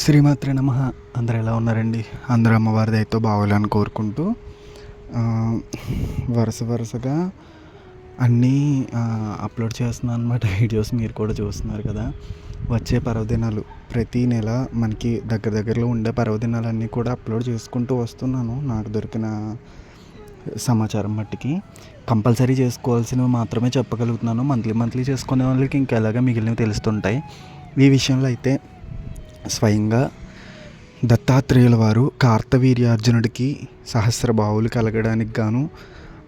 శ్రీమాత్ర నమ. అందరు ఎలా ఉన్నారండి? అందరూ అమ్మవారి అయితే బాగోలేని కోరుకుంటూ వరుస వరుసగా అన్నీ అప్లోడ్ చేస్తున్నాను అనమాట వీడియోస్ మీరు కూడా చూస్తున్నారు కదా. వచ్చే పర్వదినాలు ప్రతి నెల మనకి దగ్గర దగ్గరలో ఉండే పర్వదినాలన్నీ కూడా అప్లోడ్ చేసుకుంటూ వస్తున్నాను. నాకు దొరికిన సమాచారం మట్టికి. కంపల్సరీ చేసుకోవాల్సినవి మాత్రమే చెప్పగలుగుతున్నాను. మంత్లీ మంత్లీ చేసుకునే వాళ్ళకి ఇంకా ఎలాగ మిగిలినవి తెలుస్తుంటాయి. ఈ విషయంలో అయితే స్వయంగా దత్తాత్రేయుల వారు కార్తవీర్యార్జునుడికి సహస్ర బావులు కలగడానికి గాను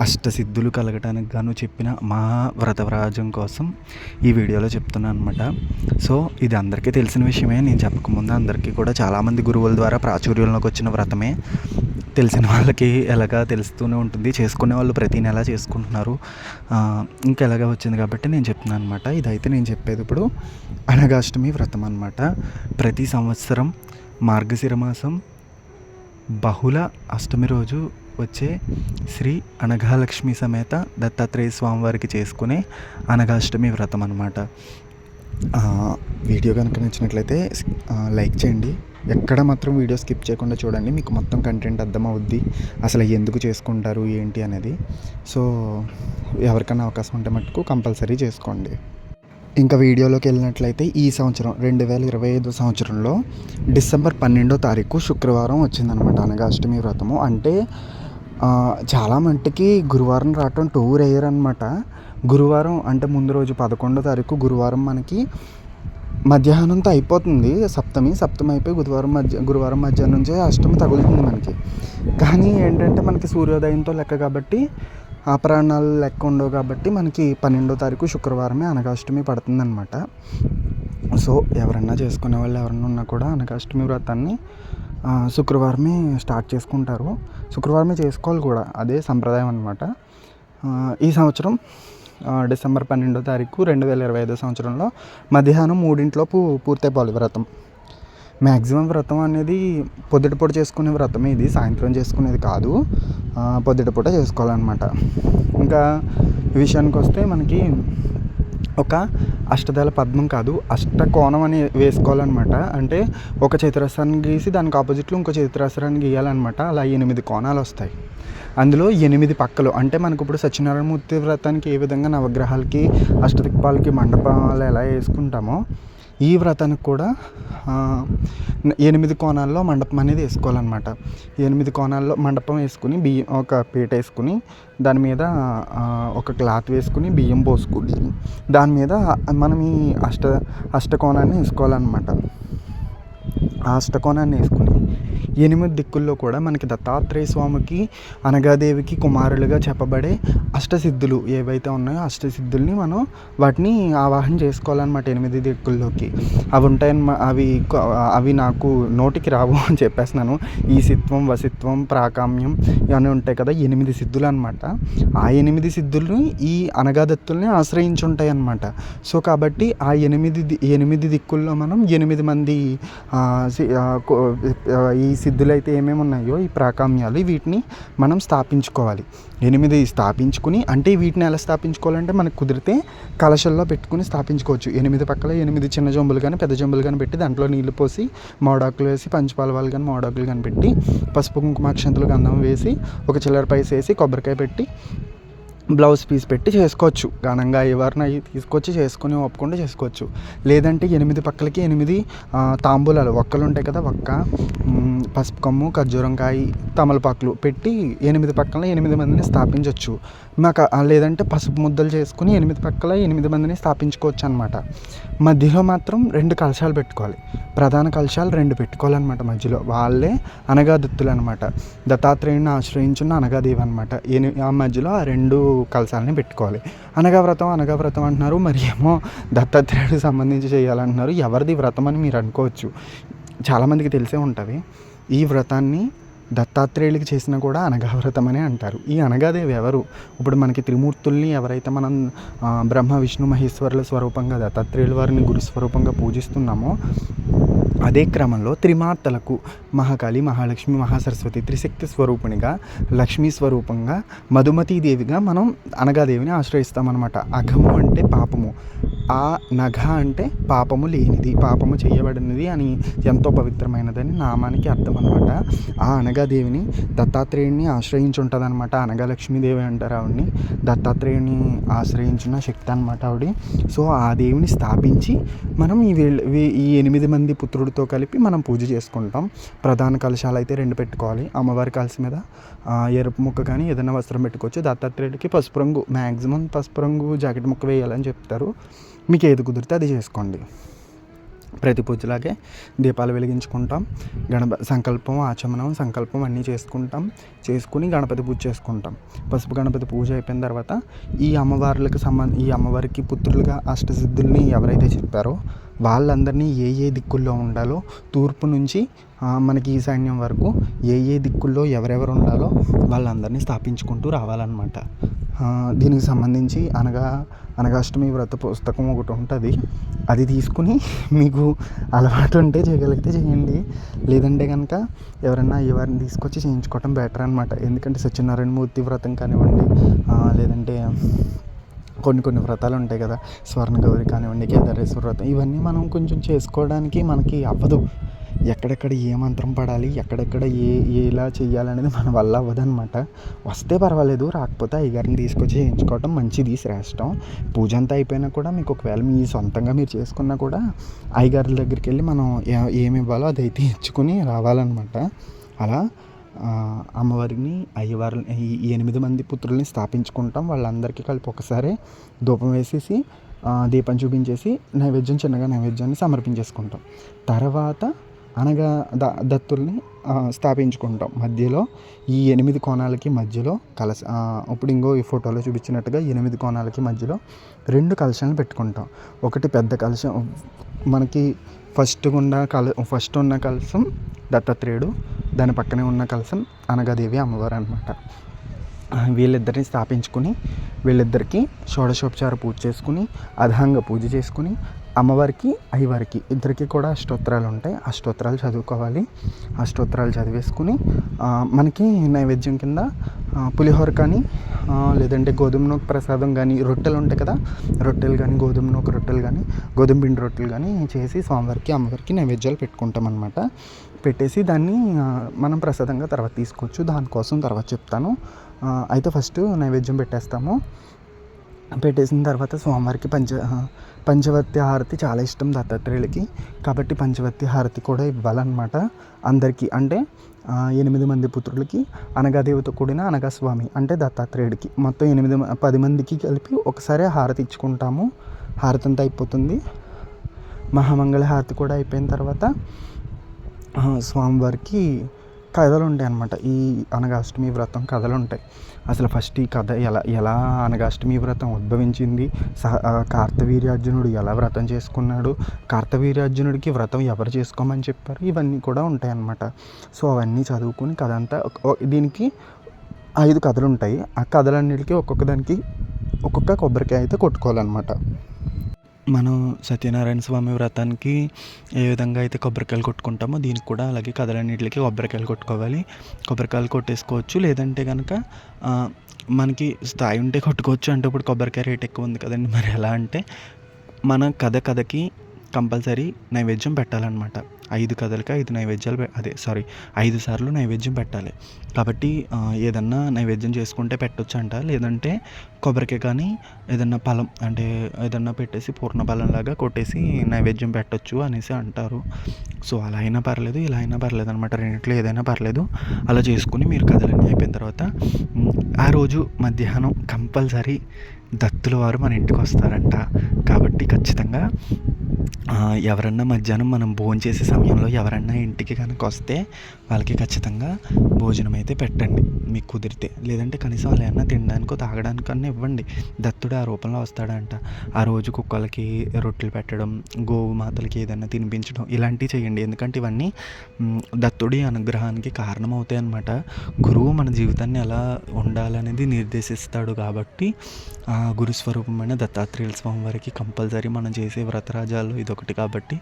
అష్టసిద్ధులు కలగడానికి గాను చెప్పిన మహావ్రతవ్రాజం కోసం ఈ వీడియోలో చెప్తున్నాను అనమాట సో ఇది అందరికీ తెలిసిన విషయమే. నేను చెప్పకముందు అందరికీ కూడా చాలామంది గురువుల ద్వారా ప్రాచుర్యంలోకి వచ్చిన వ్రతమే. తెలిసిన వాళ్ళకి ఎలాగా తెలుస్తూనే ఉంటుంది. చేసుకునే వాళ్ళు ప్రతి నెల చేసుకుంటున్నారు. ఇంకా ఎలాగా వచ్చింది కాబట్టి నేను చెప్తున్నాను అనమాట ఇదైతే నేను చెప్పేది ఇప్పుడు అనగాష్టమి వ్రతం అనమాట ప్రతి సంవత్సరం మార్గశిర మాసం బహుళ అష్టమి రోజు వచ్చే శ్రీ అనఘాలక్ష్మి సమేత దత్తాత్రేయ స్వామివారికి చేసుకునే అనగాష్టమి వ్రతం అనమాట వీడియో కనుక నచ్చినట్లయితే లైక్ చేయండి. ఎక్కడ మాత్రం వీడియో స్కిప్ చేయకుండా చూడండి. మీకు మొత్తం కంటెంట్ అర్థమవుద్ది. అసలు ఎందుకు చేసుకుంటారు? ఏంటి అనేది. సో ఎవరికైనా అవకాశం ఉంటే మటుకు కంపల్సరీ చేసుకోండి. ఇంకా వీడియోలోకి వెళ్ళినట్లయితే ఈ సంవత్సరం రెండు వేల ఇరవై ఐదు సంవత్సరంలో డిసెంబర్ పన్నెండో తారీఖు శుక్రవారం వచ్చిందనమాట అనగాష్టమి వ్రతము. అంటే చాలా మట్టుకి గురువారం రావటం టూర్ అయ్యారనమాట గురువారం అంటే ముందు రోజు పదకొండో తారీఖు గురువారం మనకి మధ్యాహ్నంతో అయిపోతుంది. సప్తమి సప్తమి అయిపోయి గురువారం మధ్య గురువారం మధ్యాహ్నం నుంచే అష్టమి తగులుతుంది మనకి. కానీ ఏంటంటే మనకి సూర్యోదయంతో లెక్క కాబట్టి అపరాహ్నాలు లెక్క ఉండవు కాబట్టి మనకి పన్నెండో తారీఖు శుక్రవారమే అనగాష్టమి పడుతుందన్నమాట. సో ఎవరన్నా చేసుకునే వాళ్ళు ఎవరన్నా ఉన్నా కూడా అనగాష్టమి వ్రతాన్ని శుక్రవారమే స్టార్ట్ చేసుకుంటారు. శుక్రవారమే చేసుకోవాలి కూడా. అదే సంప్రదాయం అనమాట ఈ సంవత్సరం డిసెంబర్ పన్నెండో తారీఖు రెండు వేల ఇరవై ఐదో సంవత్సరంలో మధ్యాహ్నం మూడింట్లోపు పూర్తయిపోవాలి వ్రతం. మ్యాక్సిమం వ్రతం అనేది పొద్దుటిపూట చేసుకునే వ్రతమే ఇది సాయంత్రం చేసుకునేది కాదు. పొద్దుటపూట పొద్దుటిపూట చేసుకోవాలన్నమాట. ఇంకా ఈ విషయానికి వస్తే మనకి ఒక అష్టదళ పద్మం కాదు అష్టకోణం అని వేసుకోవాలన్నమాట. అంటే ఒక చతురస్రాన్ని గీసి దానికి ఆపోజిట్లో ఇంకో చతురస్రాన్ని గీయాలన్నమాట. అలా ఎనిమిది కోణాలు వస్తాయి. అందులో ఎనిమిది పక్కలు. అంటే మనకు ఇప్పుడు సత్యనారాయణమూర్తి వ్రతానికి ఏ విధంగా నవగ్రహాలకి అష్టదిక్పాలకి మండపాలు ఎలా వేసుకుంటామో ఈ వ్రతానికి కూడా ఎనిమిది కోణాల్లో మండపం అనేది వేసుకోవాలన్నమాట. ఎనిమిది కోణాల్లో మండపం వేసుకుని బియ్యం ఒక పీట వేసుకుని దాని మీద ఒక క్లాత్ వేసుకుని బియ్యం పోసుకుని దాని మీద మనం ఈ అష్ట అష్టకోణాన్ని వేసుకోవాలన్నమాట. ఆ అష్టకోణాన్ని వేసుకుని ఎనిమిది దిక్కుల్లో కూడా మనకి దత్తాత్రేయ స్వామికి అనగాదేవికి కుమారులుగా చెప్పబడే అష్టసిద్ధులు ఏవైతే ఉన్నాయో అష్టసిద్ధుల్ని మనం వాటిని ఆవాహన చేసుకోవాలన్నమాట ఎనిమిది దిక్కుల్లోకి. అవి ఉంటాయన్నమా అవి అవి నాకు నోటికి రావు అని చెప్పేస్తున్నాను. ఈ సిత్వం వసిత్వం ప్రాకామ్యం ఇవన్నీ ఉంటాయి కదా ఎనిమిది సిద్ధులు అనమాట ఆ ఎనిమిది సిద్ధుల్ని ఈ అనగాదత్తుల్ని ఆశ్రయించి ఉంటాయి అనమాట సో కాబట్టి ఆ ఎనిమిది ది- ఎనిమిది దిక్కుల్లో మనం ఎనిమిది మంది సి- ఈ సిద్ధులు అయితే ఏమేమి ఉన్నాయో ఈ ప్రాకామ్యాలు వీటిని మనం స్థాపించుకోవాలి. ఎనిమిది స్థాపించుకుని అంటే వీటిని ఎలా స్థాపించుకోవాలంటే మనకు కుదిరితే కలశల్లో పెట్టుకుని స్థాపించుకోవచ్చు. ఎనిమిది పక్కల ఎనిమిది చిన్న జంబులు కానీ పెద్ద జంబులు కానీ పెట్టి దాంట్లో నీళ్ళు పోసి మోడాకులు వేసి పంచపాలవాలు కానీ మోడాకులు కానీ పెట్టి పసుపు కుంకుమాక్షంతులు గంధం వేసి ఒక చిల్లర పైస వేసి కొబ్బరికాయ పెట్టి బ్లౌజ్ పీస్ పెట్టి చేసుకోవచ్చు. ఘనంగా ఎవరిని తీసుకొచ్చి చేసుకొని ఒప్పుకుంటే చేసుకోవచ్చు. లేదంటే ఎనిమిది పక్కలకి ఎనిమిది తాంబూలాలు. ఒక్కలు ఉంటాయి కదా ఒక్క పసుపు కమ్ము ఖర్జూరం కాయ తమలపాకులు పెట్టి ఎనిమిది పక్కల ఎనిమిది మందిని స్థాపించవచ్చు మాకు లేదంటే పసుపు ముద్దలు చేసుకుని ఎనిమిది పక్కల ఎనిమిది మందిని స్థాపించుకోవచ్చు అనమాట మధ్యలో మాత్రం రెండు కలశాలు పెట్టుకోవాలి. ప్రధాన కలశాలు రెండు పెట్టుకోవాలన్నమాట మధ్యలో. వాళ్ళే అనగాదత్తులు అనమాట దత్తాత్రేయుని ఆశ్రయించిన అనగాదేవి అనమాట ఎని ఆ మధ్యలో ఆ రెండు కలశాలని పెట్టుకోవాలి. అనగా వ్రతం అనగా వ్రతం అంటున్నారు. మరి ఏమో దత్తాత్రేయుడికి సంబంధించి చేయాలంటున్నారు. ఎవరిది వ్రతం అని మీరు అనుకోవచ్చు. చాలామందికి తెలిసే ఉంటుంది. ఈ వ్రతాన్ని దత్తాత్రేయులకి చేసినా కూడా అనగా అనే అంటారు. ఈ అనగాదేవి ఎవరు? ఇప్పుడు మనకి త్రిమూర్తుల్ని ఎవరైతే మనం బ్రహ్మ విష్ణు మహేశ్వరుల స్వరూపంగా దత్తాత్రేయుల వారిని గురు స్వరూపంగా పూజిస్తున్నామో అదే క్రమంలో త్రిమాతలకు మహాకాళి మహాలక్ష్మి మహాసరస్వతి త్రిశక్తి స్వరూపునిగా లక్ష్మీ స్వరూపంగా మధుమతీదేవిగా మనం అనగాదేవిని ఆశ్రయిస్తామన్నమాట. అఘము అంటే పాపము. ఆ నఘ అంటే పాపము లేనిది పాపము చేయబడినది అని ఎంతో పవిత్రమైనదని నామానికి అర్థం అనమాట ఆ అనగాదేవిని దత్తాత్రేయుని ఆశ్రయించి ఉంటుంది అనమాట అనగా లక్ష్మీదేవి అంటారు ఆవిడ్ని. దత్తాత్రేయుని ఆశ్రయించిన శక్తి అనమాట ఆవిడ. సో ఆ దేవిని స్థాపించి మనం ఈ ఈ ఎనిమిది మంది పుత్రుడితో కలిపి మనం పూజ చేసుకుంటాం. ప్రధాన కలశాలు అయితే రెండు పెట్టుకోవాలి. అమ్మవారి కలశ మీద ఎరుపు ముక్క కానీ ఏదైనా వస్త్రం పెట్టుకోవచ్చు. దత్తాత్రేయుడికి పసుపు రంగు మ్యాక్సిమం పసుపు రంగు జాకెట్ ముక్క వేయాలని చెప్తారు. మీకు ఏది కుదిరితే అది చేసుకోండి. ప్రతి పూజలాగే దీపాలు వెలిగించుకుంటాం. గణప సంకల్పం ఆచమనం సంకల్పం అన్నీ చేసుకుంటాం. చేసుకుని గణపతి పూజ చేసుకుంటాం. పసుపు గణపతి పూజ అయిపోయిన తర్వాత ఈ అమ్మవార్లకు సంబంధ ఈ అమ్మవారికి పుత్రులుగా అష్టసిద్ధుల్ని ఎవరైతే చెప్పారో వాళ్ళందరినీ ఏ ఏ దిక్కుల్లో ఉండాలో తూర్పు నుంచి మనకి ఈశాన్యం వరకు ఏ ఏ దిక్కుల్లో ఎవరెవరు ఉండాలో వాళ్ళందరినీ స్థాపించుకుంటూ రావాలన్నమాట. దీనికి సంబంధించి అనగా అనగాష్టమి వ్రత పుస్తకం ఒకటి ఉంటుంది. అది తీసుకుని మీకు అలవాటు ఉంటే చేయగలిగితే చేయండి. లేదంటే కనుక ఎవరన్నా ఎవరిని తీసుకొచ్చి చేయించుకోవటం బెటర్ అనమాట ఎందుకంటే సత్యనారాయణ మూర్తి వ్రతం కానివ్వండి లేదంటే కొన్ని కొన్ని వ్రతాలు ఉంటాయి కదా. స్వర్ణ గౌరి కానివ్వండి కేదారేశ్వర వ్రతం ఇవన్నీ మనం కొంచెం చేసుకోవడానికి మనకి అవ్వదు. ఎక్కడెక్కడ ఏ మంత్రం పడాలి ఎక్కడెక్కడ ఏ ఎలా చేయాలనేది మన వల్ల అవ్వదనమాట వస్తే పర్వాలేదు రాకపోతే అయ్యగారిని తీసుకొచ్చి చేయించుకోవటం మంచిది శ్రేష్టం. పూజ అంతా అయిపోయినా కూడా మీకు ఒకవేళ మీ సొంతంగా మీరు చేసుకున్నా కూడా అయ్యగారుల దగ్గరికి వెళ్ళి మనం ఏమి ఇవ్వాలో అది అయితే ఇచ్చుకుని రావాలన్నమాట. అలా అమ్మవారిని అయ్యవారిని ఈ ఎనిమిది మంది పుత్రుల్ని స్థాపించుకుంటాం. వాళ్ళందరికీ కలిపి ఒకసారి ధూపం వేసేసి దీపం చూపించేసి నైవేద్యం చిన్నగా నైవేద్యాన్ని సమర్పించేసుకుంటాం. తర్వాత అనగా ద దత్తుల్ని స్థాపించుకుంటాం. మధ్యలో ఈ ఎనిమిది కోణాలకి మధ్యలో కలశ ఇప్పుడు ఇంకో ఈ ఫోటోలో చూపించినట్టుగా ఎనిమిది కోణాలకి మధ్యలో రెండు కలశాలను పెట్టుకుంటాం. ఒకటి పెద్ద కలశం మనకి ఫస్ట్ ఉన్న కల ఫస్ట్ ఉన్న కలశం దత్తాత్రేయుడు దాని పక్కనే ఉన్న కలశం అనగాదేవి అమ్మవారు అనమాట వీళ్ళిద్దరిని స్థాపించుకుని వీళ్ళిద్దరికీ షోడశోపచార పూజ చేసుకుని అధాంగ పూజ చేసుకుని అమ్మవారికి అయ్యవారికి ఇద్దరికి కూడా అష్టోత్తరాలు ఉంటాయి. అష్టోత్తరాలు చదువుకోవాలి. అష్టోత్తరాలు చదివేసుకుని మనకి నైవేద్యం కింద పులిహోర కానీ లేదంటే గోధుమ నూక ప్రసాదం కానీ రొట్టెలు ఉంటాయి కదా? రొట్టెలు కానీ గోధుమ నూక రొట్టెలు కానీ గోధుమ పిండి రొట్టెలు కానీ చేసి స్వామివారికి అమ్మవారికి నైవేద్యాలు పెట్టుకుంటాం అనమాట పెట్టేసి దాన్ని మనం ప్రసాదంగా తర్వాత తీసుకోవచ్చు. దానికోసం తర్వాత చెప్తాను. అయితే ఫస్ట్ నైవేద్యం పెట్టేస్తాము. పెట్టేసిన తర్వాత స్వామివారికి పంచ పంచవత్య హారతి చాలా ఇష్టం దత్తాత్రేయులకి. కాబట్టి పంచవత్య హారతి కూడా ఇవ్వాలన్నమాట అందరికీ. అంటే ఎనిమిది మంది పుత్రులకి అనగాదేవితో కూడిన అనగా స్వామి అంటే దత్తాత్రేయుడికి. మొత్తం ఎనిమిది మ- పది మందికి కలిపి ఒకసారి హారతి ఇచ్చుకుంటాము. హారతి అంతా అయిపోతుంది. మహామంగళ హారతి కూడా అయిపోయిన తర్వాత స్వామివారికి కథలు ఉంటాయి అనమాట ఈ అనగాష్టమి వ్రతం కథలు ఉంటాయి అసలు ఫస్ట్ ఈ కథ ఎలా ఎలా అనగాష్టమి వ్రతం ఉద్భవించింది? సహ కార్తవీర్యార్జునుడు ఎలా వ్రతం చేసుకున్నాడు? కార్తవీర్యార్జునుడికి వ్రతం ఎవరు చేసుకోమని చెప్పారు? ఇవన్నీ కూడా ఉంటాయి అన్నమాట. సో అవన్నీ చదువుకుని కథ అంతా దీనికి ఐదు కథలు ఉంటాయి ఆ కథలన్నిటికీ ఒక్కొక్క దానికి ఒక్కొక్క కొబ్బరికాయ అయితే కొట్టుకోవాలన్నమాట. మనం సత్యనారాయణ స్వామి వ్రతానికి ఏ విధంగా అయితే కొబ్బరికాయలు కొట్టుకుంటామో దీనికి కూడా అలాగే కథలన్నిటికి కొబ్బరికాయలు కొట్టుకోవాలి. కొబ్బరికాయలు కొట్టేసుకోవచ్చు. లేదంటే కనుక మనకి స్థాయి ఉంటే కొట్టుకోవచ్చు. అంటే ఇప్పుడు కొబ్బరికాయ రేట్ ఎక్కువ ఉంది కదండి. మరి ఎలా అంటే మన కథ కథకి కంపల్సరీ నైవేద్యం పెట్టాలన్నమాట. ఐదు కథలకి ఐదు నైవేద్యాలు అదే సారీ ఐదు సార్లు నైవేద్యం పెట్టాలి. కాబట్టి ఏదన్నా నైవేద్యం చేసుకుంటే పెట్టొచ్చు అంట లేదంటే కొబ్బరికాయ కానీ ఏదన్నా ఫలం అంటే ఏదన్నా పెట్టేసి పూర్ణ ఫలంలాగా కొట్టేసి నైవేద్యం పెట్టొచ్చు అనేసి అంటారు. సో అలా అయినా పర్లేదు ఇలా అయినా పర్లేదు అనమాట రెండిట్లో ఏదైనా పర్లేదు. అలా చేసుకుని మీరు కథలన్నీ అయిపోయిన తర్వాత ఆ రోజు మధ్యాహ్నం కంపల్సరీ దత్తుల వారు మన ఇంటికి వస్తారంట. కాబట్టి ఖచ్చితంగా ఎవరన్నా మధ్యాహ్నం మనం భోజనం చేసే సమయంలో ఎవరన్నా ఇంటికి కనుక వస్తే వాళ్ళకి ఖచ్చితంగా భోజనం అయితే పెట్టండి. మీకు కుదిరితే. లేదంటే కనీసం వాళ్ళు ఏమన్నా తినడానికో తాగడానికన్నా ఇవ్వండి. దత్తుడు ఆ రూపంలో వస్తాడంట. ఆ రోజు కుక్కలకి రొట్టెలు పెట్టడం గోవు మాతలకి ఏదైనా తినిపించడం ఇలాంటివి చేయండి. ఎందుకంటే ఇవన్నీ దత్తుడి అనుగ్రహానికి కారణం అవుతాయి అన్నమాట. గురువు మన జీవితాన్ని ఎలా ఉండాలనేది నిర్దేశిస్తాడు కాబట్టి ఆ గురు స్వరూపమైన దత్తాత్రేయుల స్వామి వారికి కంపల్సరీ మనం చేసే వ్రతరాజాలు ఒకటి కాబట్టి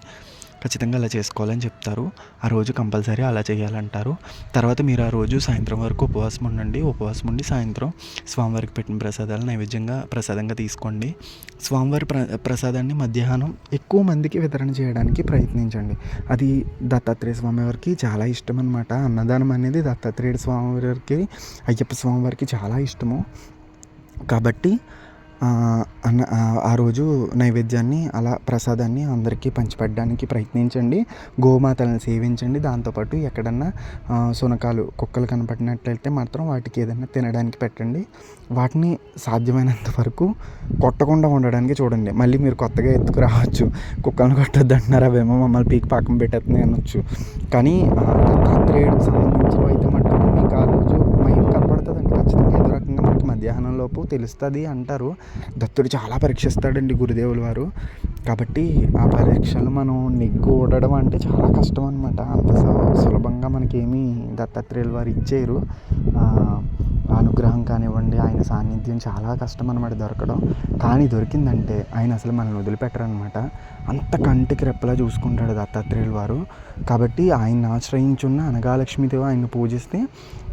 ఖచ్చితంగా అలా చేసుకోవాలని చెప్తారు. ఆ రోజు కంపల్సరీ అలా చేయాలంటారు. తర్వాత మీరు ఆ రోజు సాయంత్రం వరకు ఉపవాసం ఉండండి. ఉపవాసం ఉండి సాయంత్రం స్వామివారికి పెట్టిన ప్రసాదాలు నైవేద్యంగా ప్రసాదంగా తీసుకోండి. స్వామివారి ప్ర ప్రసాదాన్ని మధ్యాహ్నం ఎక్కువ మందికి వితరణ చేయడానికి ప్రయత్నించండి. అది దత్తాత్రేయ స్వామివారికి చాలా ఇష్టం అనమాట అన్నదానం అనేది దత్తాత్రేయ స్వామివారికి అయ్యప్ప స్వామివారికి చాలా ఇష్టము. కాబట్టి అన్న ఆ, రోజు నైవేద్యాన్ని అలా ప్రసాదాన్ని అందరికీ పంచిపెట్టడానికి ప్రయత్నించండి. గోమాతలను సేవించండి. దాంతోపాటు ఎక్కడన్నా శునకాలు కుక్కలు కనపడినట్లయితే మాత్రం వాటికి ఏదైనా తినడానికి పెట్టండి. వాటిని సాధ్యమైనంత వరకు కొట్టకుండా ఉండడానికి చూడండి. మళ్ళీ మీరు కొత్తగా ఎత్తుకు రావచ్చు. కుక్కలను కొట్టొద్దు అంటున్నారు అవేమో మమ్మల్ని పీకి పాకం పెట్టేస్తుంది అనొచ్చు. కానీ దత్తాత్రేయుడికి సంబంధించినవి అయితే మటుకు మీకు ఆ రోజు మైండ్ కనపడుతుందండి ఖచ్చితంగా మనకి మధ్యాహ్నం లోపు తెలుస్తుంది అంటారు. దత్తుడు చాలా పరీక్షిస్తాడండి గురుదేవుల వారు. కాబట్టి ఆ పరీక్షలు మనం నెగ్గు ఊడడం అంటే చాలా కష్టం అనమాట అంత సులభంగా మనకేమీ దత్తాత్రేయుల వారు ఇచ్చేరు అనుగ్రహం కానివ్వండి ఆయన సాన్నిధ్యం చాలా కష్టం అనమాట దొరకడం. కానీ దొరికిందంటే ఆయన అసలు మనల్ని వదిలిపెట్టరు అనమాట అంత కంటికి రెప్పలా చూసుకుంటాడు దత్తాత్రేయుల వారు. కాబట్టి ఆయన్ని ఆశ్రయించున్న అనగాలక్ష్మీదేవి ఆయన్ని పూజిస్తే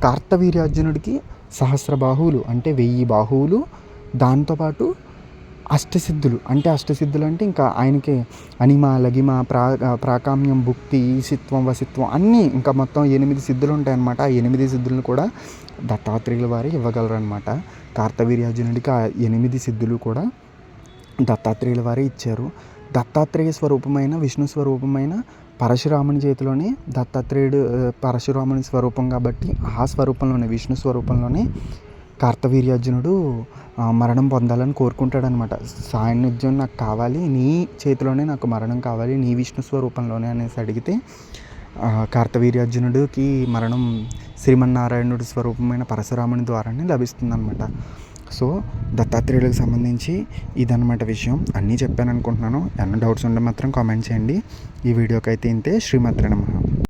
కార్తవీర్యార్జునుడికి సహస్ర బాహువులు అంటే వెయ్యి బాహువులు దాంతోపాటు అష్టసిద్ధులు. అంటే అష్టసిద్ధులు అంటే ఇంకా ఆయనకి అనిమ లగిమ ప్రా ప్రాకామ్యం భుక్తి ఈసిత్వం వసిత్వం అన్నీ ఇంకా మొత్తం ఎనిమిది సిద్ధులు ఉంటాయన్నమాట ఆ ఎనిమిది సిద్ధులను కూడా దత్తాత్రేయుల వారు ఇవ్వగలరు అనమాట కార్తవీర్యార్జునుడికి ఆ ఎనిమిది సిద్ధులు కూడా దత్తాత్రేయుల వారే ఇచ్చారు. దత్తాత్రేయ స్వరూపమైన విష్ణు స్వరూపమైన పరశురాముని చేతిలోనే దత్తాత్రేయుడు పరశురాముని స్వరూపం కాబట్టి ఆ స్వరూపంలోనే విష్ణు స్వరూపంలోనే కార్తవీర్యార్జునుడు మరణం పొందాలని కోరుకుంటాడనమాట సాన్నిధ్యం నాకు కావాలి నీ చేతిలోనే నాకు మరణం కావాలి నీ విష్ణు స్వరూపంలోనే అనేసి అడిగితే కార్తవీర్యార్జునుడికి మరణం శ్రీమన్నారాయణుడి స్వరూపమైన పరశురాముని ద్వారానే లభిస్తుందన్నమాట. సో దత్తాత్రేయులకు సంబంధించి ఇదన్నమాట విషయం. అన్నీ చెప్పాను అనుకుంటున్నాను ఏమన్నా డౌట్స్ ఉంటే మాత్రం కామెంట్ చేయండి. ఈ వీడియోకి అయితే ఇంతే. శ్రీమాత్రే నమ.